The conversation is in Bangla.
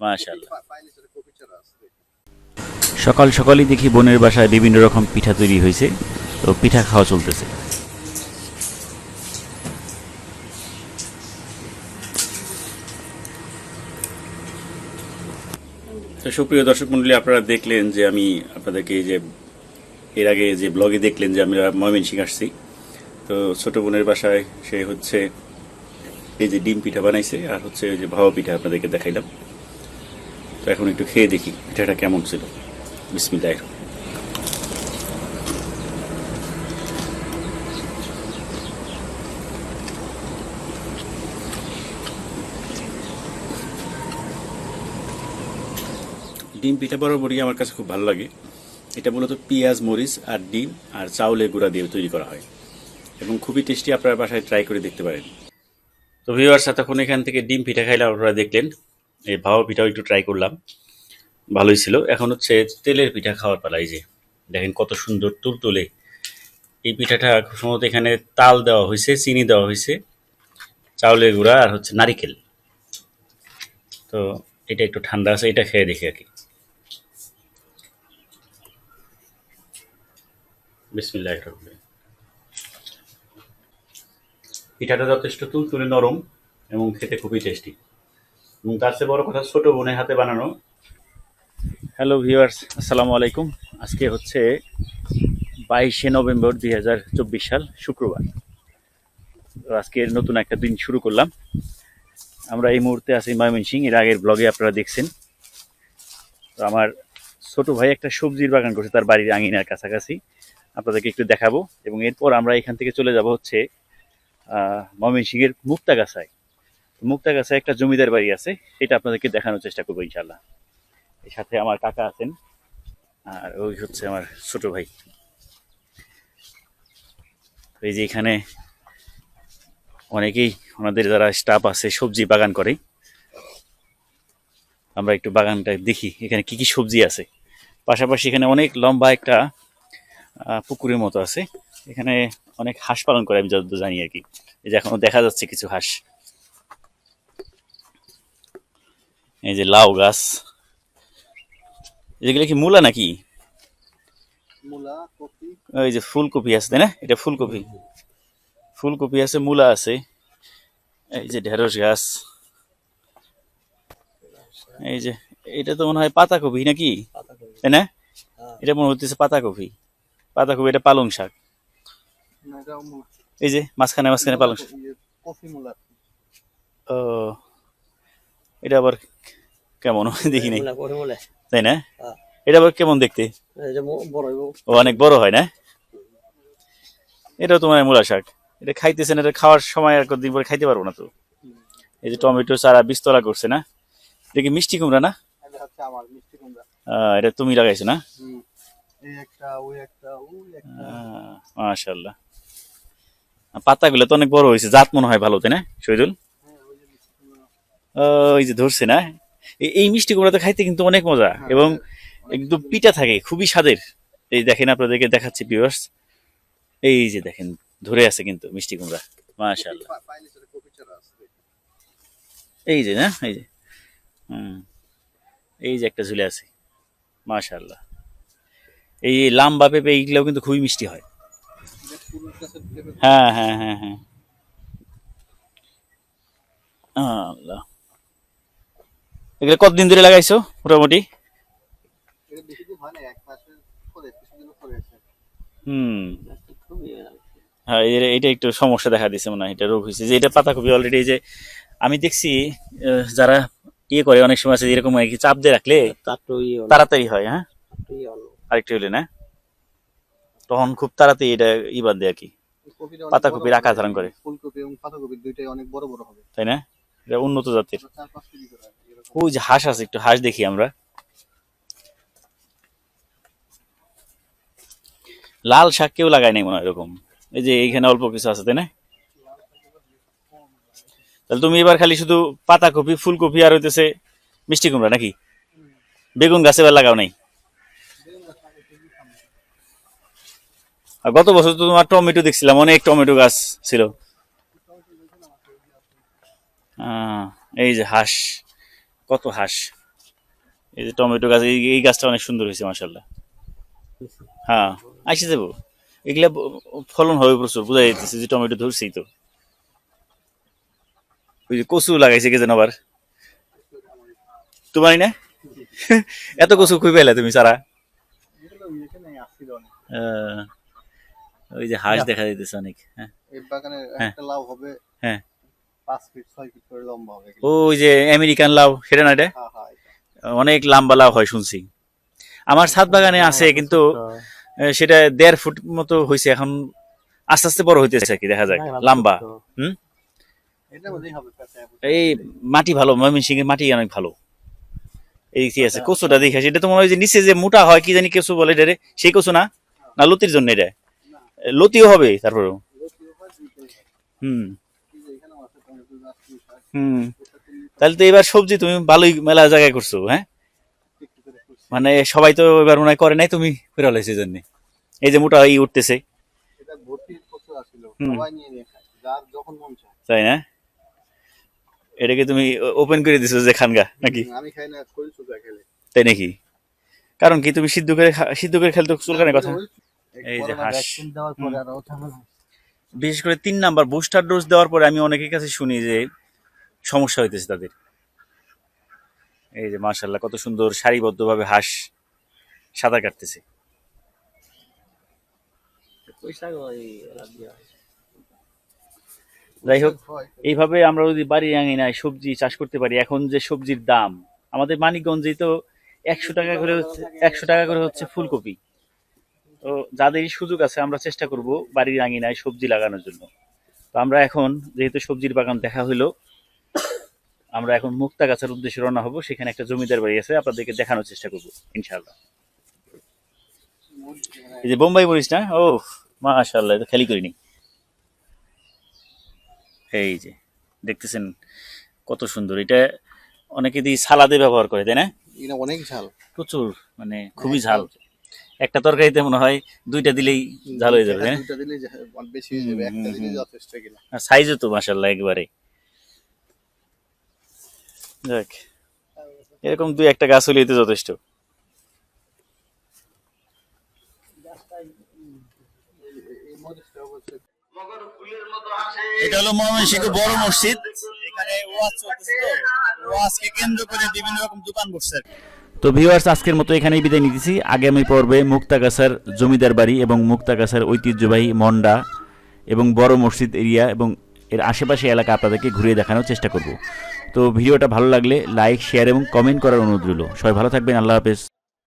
মাশাআল্লাহ। সকাল সকালই দেখি বোনের বাসায় বিভিন্ন রকম পিঠা তৈরি হয়েছে তো পিঠা খাওয়া চলতেছে। তো সুপ্রিয় দর্শক মন্ডলী আপনারা দেখলেন যে আমি আপনাদেরকে এই যে এর আগে যে ব্লগে দেখলেন যে আমরা ময়মনসিং আসছি তো ছোট বোনের বাসায় সে হচ্ছে এই যে ডিম পিঠা বানাইছে আর হচ্ছে ওই যে ভাবা পিঠা আপনাদেরকে দেখাইলাম। তো এখন একটু খেয়ে দেখি পিঠাটা কেমন ছিল। বিসমিল্লাহ। ডিম পিঠা বরাবরই আমার কাছে খুব ভালো লাগে। এটা মূলত পেঁয়াজ, মরিচ আর ডিম আর চাউলের গুঁড়া দিয়ে তৈরি করা হয়। এবং খুবই টেস্টি, আপনার বাসায় ট্রাই করে দেখতে পারেন। তো ভিউয়ার্স তখন এখান থেকে ডিম পিঠা খাইলে আপনারা দেখলেন এই ভাবা পিঠাও একটু ট্রাই করলাম। ভালোই ছিল। এখন হচ্ছে তেলের পিঠা খাওয়ার পালা, এই যে। দেখেন কত সুন্দর তুলতুলে। এই পিঠাটা সম্ভবত এখানে তাল দেওয়া হয়েছে, চিনি দেওয়া হয়েছে, চাউলের গুঁড়া আর হচ্ছে নারিকেল। তো এটা একটু ঠান্ডা আছে, এটা খেয়ে দেখি আর কি। পিঠাটা যথেষ্ট তুলতুলে নরম এবং খেতে খুবই টেস্টি তার চেয়ে বড় কথা ছোট বোনের হাতে বানানো। হ্যালো ভিউয়ার্স আসসালামু আলাইকুম। আজকে হচ্ছে বাইশে নভেম্বর দুই হাজার চব্বিশ সাল শুক্রবার। আজকে নতুন একটা দিন শুরু করলাম। আমরা এই মুহূর্তে আছি ময়মনসিং এর আগের ব্লগে আপনারা দেখছেন। তো আমার ছোট ভাই একটা সবজির বাগান করছে তার বাড়ির আঙিনার কাছাকাছি। আপনাদেরকে একটু দেখাবো। এবং এরপর আমরা এখান থেকে চলে যাব হচ্ছে আহ, ময়মনসিংহের মুক্তাগাছায় মুক্তাগাছায় একটা জমিদার বাড়ি আছে, সেটা আপনাদেরকে দেখানোর চেষ্টা করব ইনশাল্লাহ এর সাথে আমার কাকা আছেন, আর ওই হচ্ছে আমার ছোট ভাই। এই যে এখানে অনেকেই ওনাদের যারা স্টাফ আছে, সবজি বাগান করে। আমরা একটু বাগানটা দেখি, এখানে কি কি সবজি আছে। পাশাপাশি এখানে অনেক লম্বা একটা পুকুরের মতো আছে। এখানে অনেক হাঁস পালন করে, আমি যত জানি আর কি। এই যে এখনও দেখা যাচ্ছে কিছু হাঁস। এই যে লাউ গাছ। এগুলো কি মূলা নাকি? ওই যে ফুলকপি আছে তাই না? এটা ফুলকপি। ফুলকপি আছে মূলা আছে। এই যে ঢেঁড়স গাছ। এই যে এটা তো মনে হয় পাতাকপি নাকি? তাই না? হ্যাঁ। এটা মনে হচ্ছে পাতাকপি। পাতাকপি এটা পালং শাক। এই যে মাঝখানে মাঝখানে পালং শাক। মূলা। ও এটা আবার কেমন? দেখি নাই। তাই না? হ্যাঁ। এটা আবার কেমন দেখতে? ও অনেক বড় হয় না? এটাও তোমার মূলা শাক। এটা খাইতেছেন এটা খাওয়ার সময় আর কতদিন পরে খাইতে পারব না তো? এই যে টমেটো চারা বীজতলা করছে না? এটা কি মিষ্টি কুমড়া না? এটা হচ্ছে আমার মিষ্টি কুমড়া। আহ, এটা তুমি লাগাইছো না? হুম। এই একটা ওই একটা ওই একটা। মাশাল্লাহ পাতাগুলো তো অনেক বড় হয়েছে জাত মনে হয় ভালো তাই না শহীদুল হ্যাঁ ওই যে মিষ্টি কুমড়া ও, ওই যে ধরছে না? এই- এই মিষ্টি কুমড়া তো খাইতে কিন্তু অনেক মজা। হ্যাঁ, এবং একদম পিঠা থাকে খুবই স্বাদের। এই দেখেন আপনাদেরকে দেখাচ্ছি পিওর্স এই যে দেখেন ধরে আছে কিন্তু মিষ্টি কুমড়া। আছে। এই যে না এই যে। হুম। এই যে একটা ঝুলে আছে। মাশাল্লাহ এই লাম্বা পেঁপে এইগুলোও কিন্তু খুবই মিষ্টি হয়। হ্যাঁ হ্যাঁ হ্যাঁ হ্যাঁ। আল্লাহ। এগুলো কতদিন ধরে লাগাইছো মোটামুটি? এটা হয় হুম হ্যাঁ এইটা একটু সমস্যা দেখা দিছে মনে হয় এটা রোগ হয়েছে যে এটা পাতাকপি অলরেডি যে আমি দেখছি যারা ইয়ে করে অনেক সময় আছে যে এরকম আর কি চাপ দিয়ে রাখলে ইয়ে তাড়াতাড়ি হয় হ্যাঁ? ইয়ে আরেকটু হলে না? তখন খুব তাড়াতাড়ি এটা ই বাদ দেয় আর কি। পাতাকপির আকার ধারণ করে। ফুলকপি এবং পাতাকপি দুইটাই অনেক বড় বড় হবে। তাই না? এটা উন্নত জাতের। ওই যে হাঁস আছে, একটু হাঁস দেখি আমরা। লাল শাক কেউ লাগায় নাই মনে এরকম। এই যে এইখানে অল্প কিছু আছে, তাই না? তাহলে তুমি এবার খালি শুধু পাতা পাতাকপি, ফুলকপি আর হইতেছে মিষ্টি কুমড়া নাকি? বেগুন গাছ এবার লাগাও নাই? আর গত বছর তো তোমার টমেটো দেখছিলাম, অনেক টমেটো গাছ ছিল। এই যে হাঁস। কত হাঁস? এই যে টমেটো গাছ এই গাছটা অনেক সুন্দর হয়েছে মাসাল্লাহ হ্যাঁ আসে যাব। এগুলা ফলন হবে প্রচুর বোঝা যাইতেছে যে টমেটো ধরছেই তো। ওই যে কচু লাগাইছে কে যেন আবার। তোমারই না? এত কচু খুঁজে পেলে তুমি সারা? ওই যে হাঁস দেখা যাইতেছে অনেক হ্যাঁ। বাগানে হ্যাঁ। একটা লাউ হবে। হ্যাঁ। পাঁচ ফিট ছয় ফিট করে লম্বা হবে ওই যে আমেরিকান লাউ সেটা না এটা? হ্যাঁ হ্যাঁ এটা। অনেক লম্বা লাউ হয় শুনছি। আমার ছাদ বাগানে আছে কিন্তু সেটা দেড় ফুট মতো হয়েছে এখন আস্তে আস্তে বড় হইতেছে কি দেখা যায় লম্বা। হুম? এই মাটি ভালো ময়মনসিং এর মাটি অনেক ভালো। এই কি আছে কচুটা দেখে সেটা তো মনে হয় যে নিচে যে মোটা হয় কি জানি কচু বলে এটা রে? সেই কচু না? না লতির জন্য এটা? লতিও হবে তারপরেও? হুম এখানেও আছে টমেটো গাছ পুঁই শাক, হুম। তাহলে তো এবার সবজি তুমি ভালোই মেলা জায়গায় করছ হ্যাঁ। মানে সবাই তো এবার মনে করে নাই তুমি করে হলাইছে জন্য। এই যে মোটা ই উঠতেছে। তাই না? এটাকে তুমি ওপেন করে দিছো যে খানগা নাকি? আমি খাই না তাই নাকি? কারণ কি তুমি সিদ্ধ করে সিদ্ধ করে খেলে তো চুলকানের কথা। এই যে হাঁস। বিশেষ করে তিন নাম্বার বুস্টার ডোজ দেওয়ার পরে আমি অনেকের কাছে শুনি যে সমস্যা হইতেছে তাদের। এই যে মার্শাল্লাহ কত সুন্দর সারিবদ্ধভাবে হাঁস সাঁতার কাটতেছে। যাই হোক এইভাবে আমরা যদি বাড়ির আঙিনায় সবজি চাষ করতে পারি এখন যে সবজির দাম আমাদের মানিকগঞ্জে তো একশো টাকা করে হচ্ছে একশো টাকা করে হচ্ছে ফুলকপি। তো যাদেরই সুযোগ আছে আমরা চেষ্টা করব বাড়ির আঙিনায় সবজি লাগানোর জন্য। তো আমরা এখন যেহেতু সবজির বাগান দেখা হইল আমরা এখন মুক্তা গাছের উদ্দেশ্যে রওনা হব। সেখানে একটা জমিদার বাড়ি আছে আপনাদেরকে দেখানোর চেষ্টা করব ইনশাআল্লাহ। এই যে বোম্বাই মরিচ না? ও মাশাআল্লাহ এটা খেলি করিনি। এই যে দেখতেছেন কত সুন্দর। এটা অনেকে দিয়ে সালাদে ব্যবহার করে তাই না? অনেক ঝাল। প্রচুর মানে খুবই ঝাল। একটা তরকারিতে মনে হয় দুইটা দিলেই ঝাল হয়ে যাবে দুইটা দিলে বেশি হয়ে যাবে একটা হুম, যথেষ্ট কিনা। সাইজও তো মাসাল্লাহ একবারে। দেখ এরকম দুই একটা গাছ হলেই তো যথেষ্ট। এটা হলো ময়মনসিংহ বড় মসজিদ। এখানে ওয়াজ চলতেছে তো। ওয়াজকে কেন্দ্র করে বিভিন্ন রকম দোকান বসছে তো ভিউয়ার্স আজকের মতো এখানেই বিদায় নিতেছি। আগামী পর্বে মুক্তাগাছার জমিদার বাড়ি এবং মুক্তাগাছার ঐতিহ্যবাহী মন্ডা এবং বড় মসজিদ এরিয়া এবং এর আশেপাশে এলাকা আপনাদেরকে ঘুরিয়ে দেখানোর চেষ্টা করব। তো ভিডিওটা ভালো লাগলে লাইক, শেয়ার এবং কমেন্ট করার অনুরোধ রইল। সবাই ভালো থাকবেন, আল্লাহ হাফেজ।